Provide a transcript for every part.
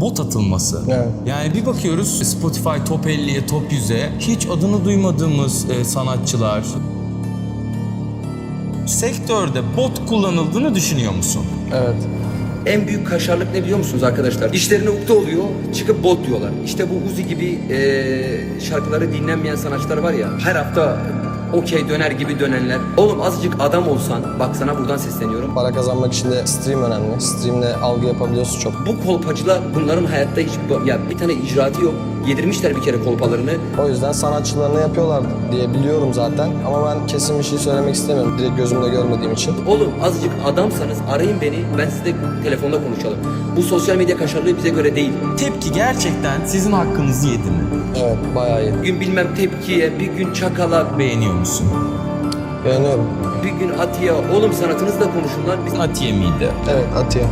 Bot atılması. Evet. Yani bir bakıyoruz Spotify Top 50'ye, Top 100'e hiç adını duymadığımız e, sanatçılar. Sektörde bot kullanıldığını düşünüyor musun? Evet. En büyük kaşarlık ne biliyor musunuz arkadaşlar? İşlerine ukde oluyor, çıkıp bot diyorlar. İşte bu Uzi gibi eee, şarkıları dinlenmeyen sanatçılar var ya, her hafta okey döner gibi dönenler. Oğlum azıcık adam olsan, bak sana buradan sesleniyorum. Para kazanmak için de stream önemli. Streamle algı yapabiliyorsun çok. Bu kolpacılar bunların hayatta hiç, ya bir tane icraatı yok. Yedirmişler bir kere kolpalarını. O yüzden sanatçılarını yapıyorlar diye biliyorum zaten. Ama ben kesin bir şey söylemek istemiyorum. Direkt gözümle görmediğim için. Oğlum azıcık adamsanız arayın beni, ben sizle telefonda konuşalım. Bu sosyal medya kaşarlığı bize göre değil. Tepki gerçekten sizin hakkınızı yedi mi? Evet bayağı iyi. Bir gün bilmem tepkiye, bir gün çakala, Beğeniyor musun? Beğeniyorum. bir gün atıya. Oğlum sanatınızla konuşun lan. Biz Atiye miydi? Evet Atiye.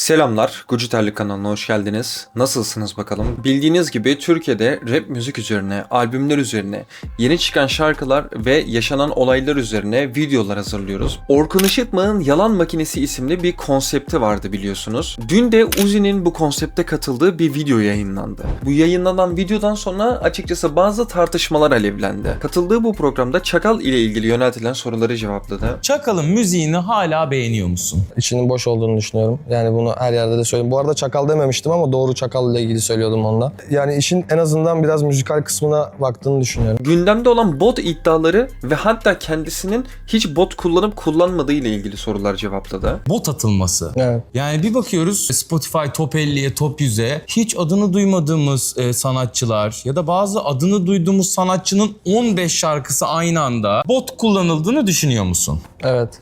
Selamlar, Guciterlik kanalına hoş geldiniz. Nasılsınız bakalım? Bildiğiniz gibi Türkiye'de rap müzik üzerine, albümler üzerine, yeni çıkan şarkılar ve yaşanan olaylar üzerine videolar hazırlıyoruz. Orkun Işıtmak'ın Yalan Makinesi isimli bir konsepti vardı biliyorsunuz. Dün de Uzi'nin bu konsepte katıldığı bir video yayınlandı. Bu yayınlanan videodan sonra açıkçası bazı tartışmalar alevlendi. Katıldığı bu programda Çakal ile ilgili yöneltilen soruları cevapladı. Çakal'ın müziğini hala beğeniyor musun? İçinin boş olduğunu düşünüyorum. Yani bunu her yerde de söylüyorum. Bu arada çakal dememiştim ama doğru çakal ile ilgili söylüyordum onunla. Yani işin en azından biraz müzikal kısmına baktığını düşünüyorum. Gündemde olan bot iddiaları ve hatta kendisinin hiç bot kullanıp kullanmadığı ile ilgili sorular cevapladı. Bot atılması. Evet. Yani bir bakıyoruz Spotify Top 50'ye, Top 100'e hiç adını duymadığımız e, sanatçılar ya da bazı adını duyduğumuz sanatçının 15 şarkısı aynı anda bot kullanıldığını düşünüyor musun? Evet.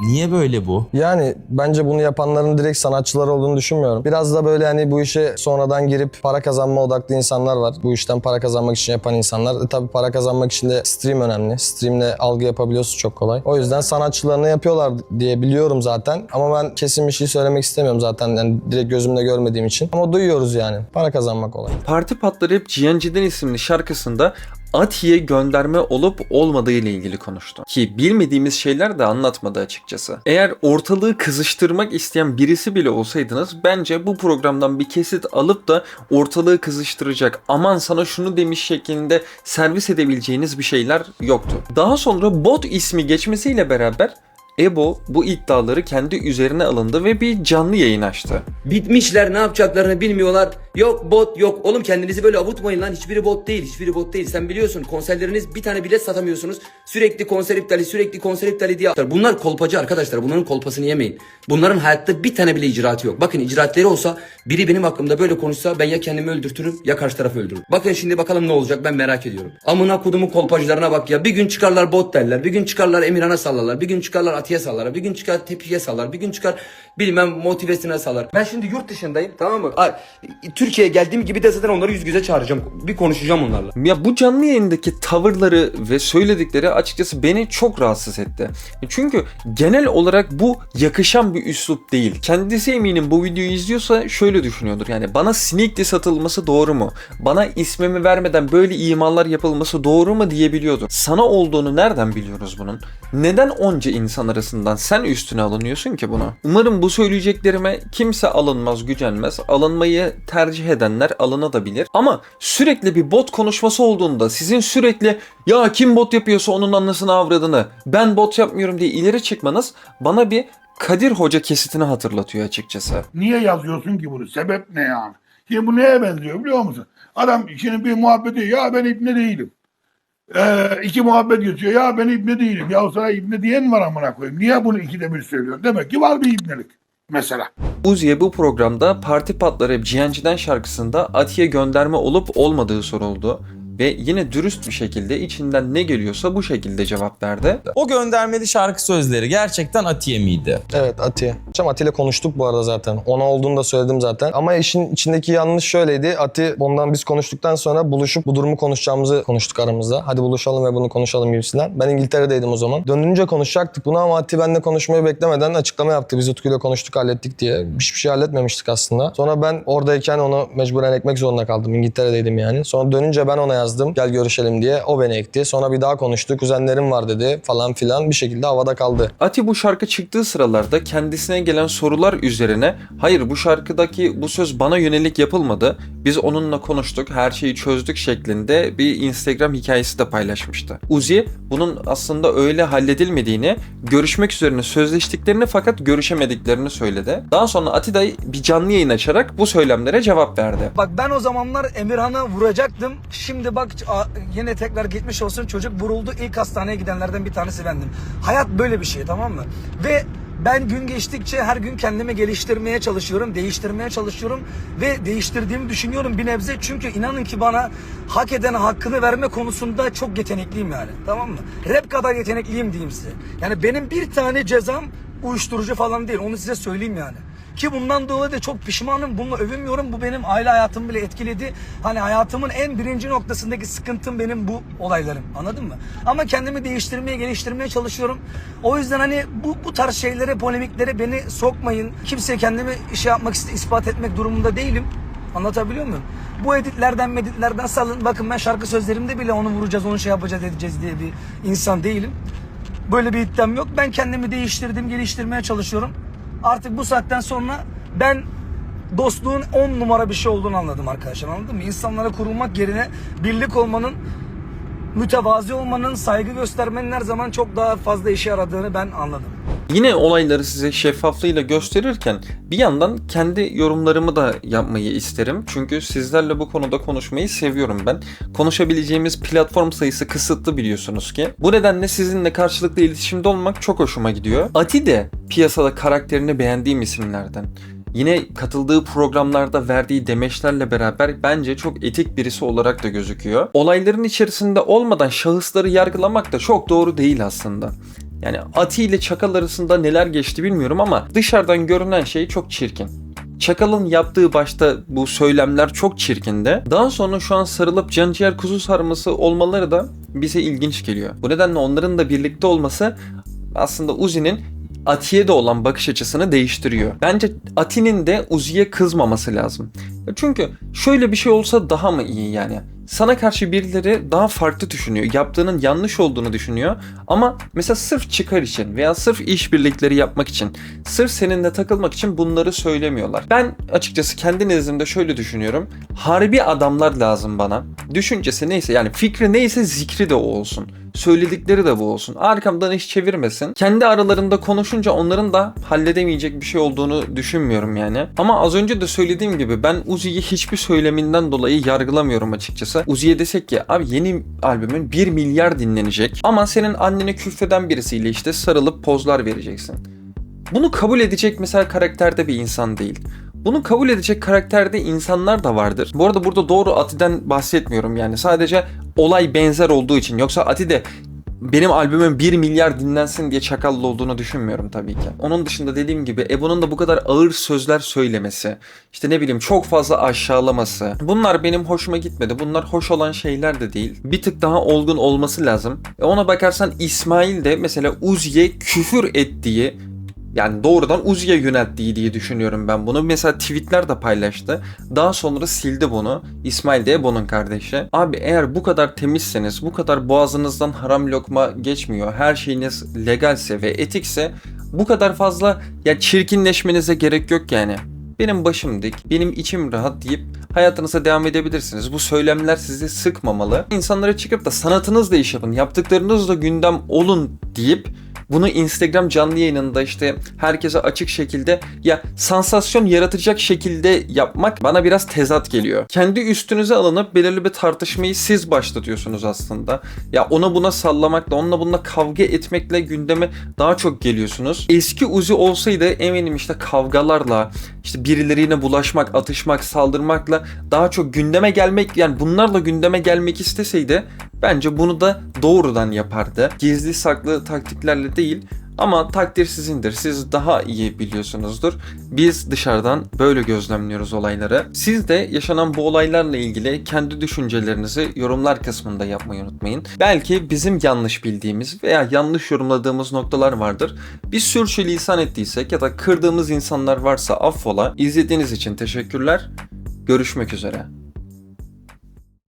Niye böyle bu? Yani bence bunu yapanların direkt sanatçılar olduğunu düşünmüyorum. Biraz da böyle hani bu işe sonradan girip para kazanma odaklı insanlar var. Bu işten para kazanmak için yapan insanlar. E tabii para kazanmak için de stream önemli. Streamle algı yapabiliyorsun çok kolay. O yüzden sanatçılarını yapıyorlar diye biliyorum zaten. Ama ben kesin bir şey söylemek istemiyorum zaten. Yani direkt gözümle görmediğim için. Ama duyuyoruz yani. Para kazanmak kolay. Parti Patları hep Cihancı'dan isimli şarkısında Atiye gönderme olup olmadığı ile ilgili konuştu. Ki bilmediğimiz şeyler de anlatmadı açıkçası. Eğer ortalığı kızıştırmak isteyen birisi bile olsaydınız bence bu programdan bir kesit alıp da ortalığı kızıştıracak aman sana şunu demiş şeklinde servis edebileceğiniz bir şeyler yoktu. Daha sonra bot ismi geçmesiyle beraber Ebo bu iddiaları kendi üzerine alındı ve bir canlı yayın açtı. bitmişler ne yapacaklarını bilmiyorlar. Yok bot yok. Oğlum kendinizi böyle avutmayın lan. Hiçbiri bot değil. Hiçbiri bot değil. Sen biliyorsun konserleriniz bir tane bilet satamıyorsunuz. Sürekli konser iptali sürekli konser iptali diye. Bunlar kolpacı arkadaşlar. Bunların kolpasını yemeyin. Bunların hayatta bir tane bile icraatı yok. Bakın icraatleri olsa biri benim hakkımda böyle konuşsa ben ya kendimi öldürtürüm ya karşı tarafı öldürürüm. Bakın şimdi bakalım ne olacak ben merak ediyorum. Amına kodumun kolpacılarına bak ya. Bir gün çıkarlar bot derler. Bir gün çıkarlar Emirhan'a sallarlar. Bir gün çıkarlar Atiye sallarlar. Bir gün çıkar Tepi'ye sallar. Bir gün çıkar bilmem motivesine sallar. Ben şimdi yurt dışındayım tamam mı? Ay, Türkiye'ye geldiğim gibi de zaten onları yüz göze çağıracağım. Bir konuşacağım onlarla. Ya bu canlı yayındaki tavırları ve söyledikleri açıkçası beni çok rahatsız etti. Çünkü genel olarak bu yakışan bir üslup değil. Kendisi eminim bu videoyu izliyorsa şöyle düşünüyordur. Yani bana sinikli satılması doğru mu? Bana ismimi vermeden böyle imalar yapılması doğru mu diyebiliyordu. Sana olduğunu nereden biliyoruz bunun? Neden onca insan arasından sen üstüne alınıyorsun ki buna? Umarım bu söyleyeceklerime kimse alınmaz, gücenmez. Alınmayı tercih edenler alınabilir. Ama sürekli bir bot konuşması olduğunda sizin sürekli ya kim bot yapıyorsa onun anlasını avradını ben bot yapmıyorum diye ileri çıkmanız bana bir Kadir Hoca kesitini hatırlatıyor açıkçası. Niye yazıyorsun ki bunu? Sebep ne yani? Şimdi bu neye benziyor biliyor musun? Adam şimdi bir muhabbet ediyor. Ya ben ibne değilim. Ee, iki muhabbet geçiyor. Ya ben ibne değilim. Ya sana ibne diyen var amına koyayım. Niye bunu ikide bir söylüyorsun? Demek ki var bir ibnelik. Mesela. Uzi'ye bu programda Parti Patları Cihancı'dan şarkısında Atiye gönderme olup olmadığı soruldu. Ve yine dürüst bir şekilde içinden ne geliyorsa bu şekilde cevap verdi. O göndermeli şarkı sözleri gerçekten Atiye miydi? Evet Ati. Hocam Ati ile konuştuk bu arada zaten. Ona olduğunu da söyledim zaten. Ama işin içindeki yanlış şöyleydi. Ati ondan biz konuştuktan sonra buluşup bu durumu konuşacağımızı konuştuk aramızda. Hadi buluşalım ve bunu konuşalım gibisinden. Ben İngiltere'deydim o zaman. Dönünce konuşacaktık bunu ama Ati benimle konuşmayı beklemeden açıklama yaptı. Biz Utku'yla konuştuk hallettik diye. Hiçbir şey halletmemiştik aslında. Sonra ben oradayken onu mecburen ekmek zorunda kaldım. İngiltere'deydim yani. Sonra dönünce ben ona yazdım. Yazdım gel görüşelim diye. O beni ekti. Sonra bir daha konuştu. Kuzenlerim var dedi falan filan bir şekilde havada kaldı. Ati bu şarkı çıktığı sıralarda kendisine gelen sorular üzerine hayır bu şarkıdaki bu söz bana yönelik yapılmadı. Biz onunla konuştuk, her şeyi çözdük şeklinde bir Instagram hikayesi de paylaşmıştı. Uzi bunun aslında öyle halledilmediğini, görüşmek üzerine sözleştiklerini fakat görüşemediklerini söyledi. Daha sonra Ati de bir canlı yayın açarak bu söylemlere cevap verdi. Bak ben o zamanlar Emirhan'ı vuracaktım. Şimdi bak a- yine tekrar gitmiş olsun çocuk vuruldu. İlk hastaneye gidenlerden bir tanesi bendim. Hayat böyle bir şey tamam mı? Ve ben gün geçtikçe her gün kendimi geliştirmeye çalışıyorum, değiştirmeye çalışıyorum ve değiştirdiğimi düşünüyorum bir nebze. Çünkü inanın ki bana hak eden hakkını verme konusunda çok yetenekliyim yani. Tamam mı? Rap kadar yetenekliyim diyeyim size. Yani benim bir tane cezam uyuşturucu falan değil. Onu size söyleyeyim yani. Ki bundan dolayı da çok pişmanım. Bununla övünmüyorum. Bu benim aile hayatımı bile etkiledi. Hani hayatımın en birinci noktasındaki sıkıntım benim bu olaylarım. Anladın mı? Ama kendimi değiştirmeye, geliştirmeye çalışıyorum. O yüzden hani bu, bu tarz şeylere, polemiklere beni sokmayın. Kimseye kendimi şey yapmak, ispat etmek durumunda değilim. Anlatabiliyor muyum? Bu editlerden meditlerden salın. Bakın ben şarkı sözlerimde bile onu vuracağız, onu şey yapacağız edeceğiz diye bir insan değilim. Böyle bir iddiam yok. Ben kendimi değiştirdim, geliştirmeye çalışıyorum. Artık bu saatten sonra ben dostluğun on numara bir şey olduğunu anladım arkadaşlar anladın mı? İnsanlara kurulmak yerine birlik olmanın, mütevazi olmanın, saygı göstermenin her zaman çok daha fazla işe yaradığını ben anladım. Yine olayları size şeffaflığıyla gösterirken bir yandan kendi yorumlarımı da yapmayı isterim. Çünkü sizlerle bu konuda konuşmayı seviyorum ben. Konuşabileceğimiz platform sayısı kısıtlı biliyorsunuz ki. Bu nedenle sizinle karşılıklı iletişimde olmak çok hoşuma gidiyor. Ati de piyasada karakterini beğendiğim isimlerden. Yine katıldığı programlarda verdiği demeçlerle beraber bence çok etik birisi olarak da gözüküyor. Olayların içerisinde olmadan şahısları yargılamak da çok doğru değil aslında. Yani Ati ile Çakal arasında neler geçti bilmiyorum ama dışarıdan görünen şey çok çirkin. Çakal'ın yaptığı başta bu söylemler çok çirkindi. Daha sonra şu an sarılıp canciğer kuzu sarması olmaları da bize ilginç geliyor. Bu nedenle onların da birlikte olması aslında Uzi'nin Ati'ye de olan bakış açısını değiştiriyor. Bence Ati'nin de Uzi'ye kızmaması lazım. Ya Çünkü şöyle bir şey olsa daha mı iyi yani? Sana karşı birileri daha farklı düşünüyor. Yaptığının yanlış olduğunu düşünüyor. Ama mesela sırf çıkar için veya sırf işbirlikleri yapmak için, sırf seninle takılmak için bunları söylemiyorlar. Ben açıkçası kendi nezdimde şöyle düşünüyorum. Harbi adamlar lazım bana. Düşüncesi neyse yani fikri neyse zikri de o olsun. Söyledikleri de bu olsun. Arkamdan iş çevirmesin. Kendi aralarında konuşunca onların da halledemeyecek bir şey olduğunu düşünmüyorum yani. Ama az önce de söylediğim gibi ben Uzi'yi hiçbir söyleminden dolayı yargılamıyorum açıkçası. Uzi'ye desek ki abi yeni albümün 1 milyar dinlenecek ama senin annene küfreden birisiyle işte sarılıp pozlar vereceksin. Bunu kabul edecek mesela karakterde bir insan değil. Bunu kabul edecek karakterde insanlar da vardır. Bu arada burada doğru Ati'den bahsetmiyorum yani. Sadece olay benzer olduğu için. Yoksa Ati de benim albümüm 1 milyar dinlensin diye çakallı olduğunu düşünmüyorum tabii ki. Onun dışında dediğim gibi Ebon'un da bu kadar ağır sözler söylemesi, işte ne bileyim çok fazla aşağılaması. Bunlar benim hoşuma gitmedi. Bunlar hoş olan şeyler de değil. Bir tık daha olgun olması lazım. E ona bakarsan İsmail de mesela Uzi'ye küfür ettiği yani doğrudan Uzi'ye yönelttiği diye düşünüyorum ben bunu. Mesela tweetler de paylaştı. Daha sonra sildi bunu. İsmail de Ebon'un kardeşi. Abi eğer bu kadar temizseniz, bu kadar boğazınızdan haram lokma geçmiyor, her şeyiniz legalse ve etikse bu kadar fazla ya çirkinleşmenize gerek yok yani. Benim başım dik, benim içim rahat deyip hayatınıza devam edebilirsiniz. Bu söylemler sizi sıkmamalı. İnsanlara çıkıp da sanatınızla iş yapın, yaptıklarınızla gündem olun deyip bunu Instagram canlı yayınında işte herkese açık şekilde ya sansasyon yaratacak şekilde yapmak bana biraz tezat geliyor. Kendi üstünüze alınıp belirli bir tartışmayı siz başlatıyorsunuz aslında. Ya ona buna sallamakla, onunla bununla kavga etmekle gündeme daha çok geliyorsunuz. Eski Uzi olsaydı eminim işte kavgalarla, işte birileriyle bulaşmak, atışmak, saldırmakla daha çok gündeme gelmek yani bunlarla gündeme gelmek isteseydi bence bunu da doğrudan yapardı. Gizli saklı taktiklerle değil ama takdir sizindir. Siz daha iyi biliyorsunuzdur. Biz dışarıdan böyle gözlemliyoruz olayları. Siz de yaşanan bu olaylarla ilgili kendi düşüncelerinizi yorumlar kısmında yapmayı unutmayın. Belki bizim yanlış bildiğimiz veya yanlış yorumladığımız noktalar vardır. Bir sürçülisan ettiysek ya da kırdığımız insanlar varsa affola. İzlediğiniz için teşekkürler. Görüşmek üzere.